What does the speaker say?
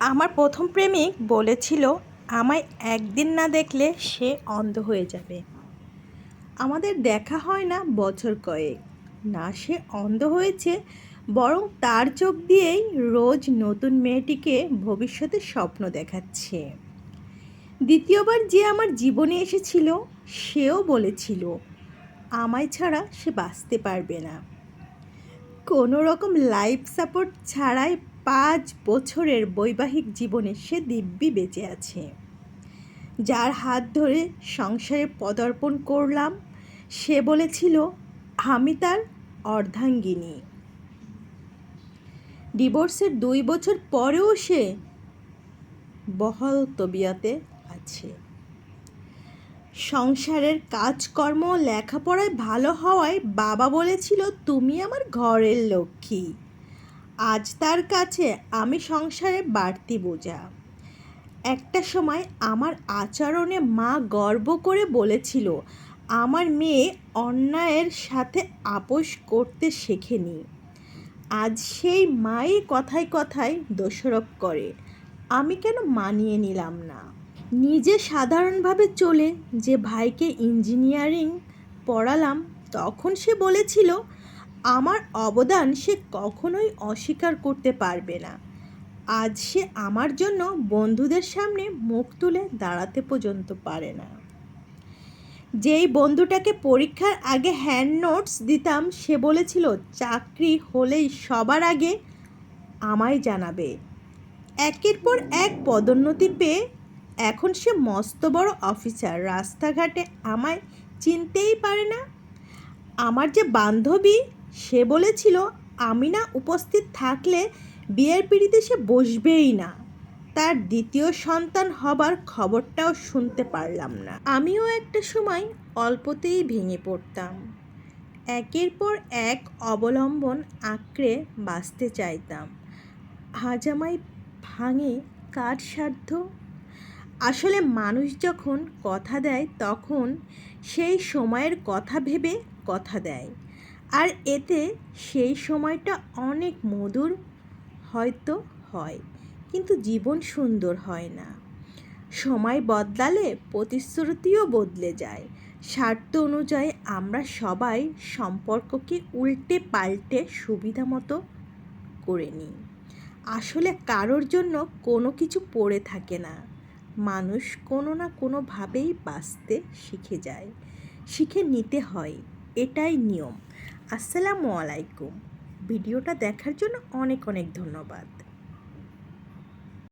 আমার প্রথম প্রেমিক বলেছিল, আমায় একদিন না দেখলে সে অন্ধ হয়ে যাবে। আমাদের দেখা হয় না বছর কয়েক। না সে অন্ধ হয়েছে, বরং তার চোখ দিয়েই রোজ নতুন মেয়েটিকে ভবিষ্যতের স্বপ্ন দেখাচ্ছে। দ্বিতীয়বার যে আমার জীবনে এসেছিল, সেও বলেছিল, আমায় ছাড়া সে বাঁচতে পারবে না। কোনো রকম লাইফ সাপোর্ট ছাড়াই পাঁচ বছরের বৈবাহিক জীবনে সে দিব্যি বেঁচে আছে। যার হাত ধরে সংসারে পদার্পণ করলাম, সে বলেছিল, আমি তার অর্ধাঙ্গিনী। ডিভোর্সের দুই বছর পরেও সে বহল তবিয়াতে আছে। সংসারের কাজকর্ম লেখাপড়ায় ভালো হওয়ায় বাবা বলেছিল, তুমি আমার ঘরের লক্ষ্মী। আজ তার কাছে আমি সংসারে বাড়তি বোঝা। একটা সময় আমার আচরণে মা গর্ব করে বলেছিল, আমার মেয়ে অন্যায়ের সাথে আপোষ করতে শেখেনি। আজ সেই মাই কথায় কথায় দোষারোপ করে। আমি কেন মানিয়ে নিলাম না? নিজে সাধারণভাবে চলে যে ভাইকে ইঞ্জিনিয়ারিং পড়ালাম, তখন সে বলেছিল আমার অবদান সে কখনোই অস্বীকার করতে পারবে না। আজ সে আমার জন্য বন্ধুদের সামনে মুখ তুলে দাঁড়াতে পর্যন্ত পারে না। যেই বন্ধুটাকে পরীক্ষার আগে হ্যান্ড নোটস দিতাম, সে বলেছিল, চাকরি হলেই সবার আগে আমায় জানাবে। একের পর এক পদোন্নতি পেয়ে এখন সে মস্ত বড় অফিসার রাস্তাঘাটে আমায় চিনতেই পারে না। আমার যে বান্ধবী সে বলেছিল আমি না উপস্থিত থাকলে বিয়ের পিড়িতে সে বসবেই না। তার দ্বিতীয় সন্তান হবার খবরটাও শুনতে পারলাম না। আমিও একটা সময় অল্পতেই ভেঙে পড়তাম। একের পর এক অবলম্বন আঁকড়ে বাঁচতে চাইতাম। আমায় ভাঙে কার সাধ্য? আসলে মানুষ যখন কথা দেয়, তখন সেই সময়ের কথা ভেবে কথা দেয়। আর এতে সেই সময়টা অনেক মধুর হয়তো হয়, কিন্তু জীবন সুন্দর হয় না। সময় বদলালে প্রতিশ্রুতিও বদলে যায়। স্বার্থ অনুযায়ী আমরা সবাই সম্পর্ককে উল্টে পাল্টে সুবিধা মতো করে নিই। আসলে কারোর জন্য কোনো কিছু পড়ে থাকে না। মানুষ কোনো না কোনোভাবেই বাঁচতে শিখে যায়। শিখে নিতে হয়, এটাই নিয়ম। আসসালামু আলাইকুম। ভিডিওটা দেখার জন্য অনেক অনেক ধন্যবাদ।